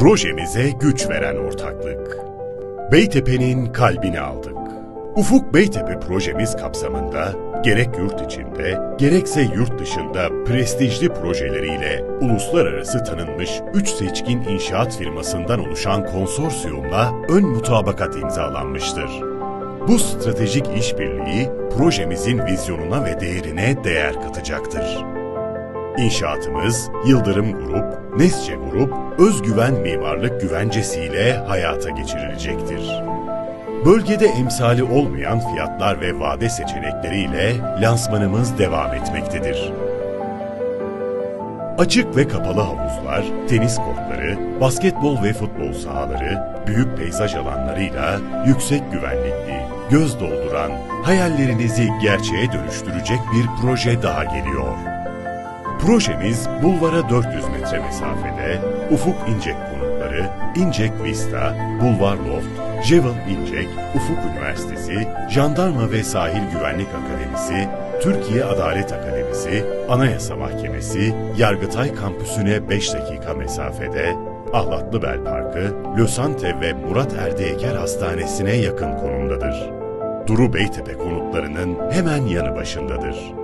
Projemize güç veren ortaklık. Beytepe'nin kalbini aldık. Ufuk Beytepe projemiz kapsamında gerek yurt içinde gerekse yurt dışında prestijli projeleriyle uluslararası tanınmış 3 seçkin inşaat firmasından oluşan konsorsiyumla ön mutabakat imzalanmıştır. Bu stratejik işbirliği projemizin vizyonuna ve değerine değer katacaktır. İnşaatımız Yıldırım Grup, Nesçe Grup, Özgüven Mimarlık güvencesiyle hayata geçirilecektir. Bölgede emsali olmayan fiyatlar ve vade seçenekleriyle lansmanımız devam etmektedir. Açık ve kapalı havuzlar, tenis kortları, basketbol ve futbol sahaları, büyük peyzaj alanlarıyla yüksek güvenlikli, göz dolduran, hayallerinizi gerçeğe dönüştürecek bir proje daha geliyor. Projemiz Bulvara 400 metre mesafede Ufuk İncek konutları, İncek Vista, Bulvar Loft, Jewel İncek, Ufuk Üniversitesi, Jandarma ve Sahil Güvenlik Akademisi, Türkiye Adalet Akademisi, Anayasa Mahkemesi, Yargıtay Kampüsü'ne 5 dakika mesafede, Ahlatlıbel Parkı, Lösante ve Murat Erdeyker Hastanesi'ne yakın konumdadır. Duru Beytepe konutlarının hemen yanı başındadır.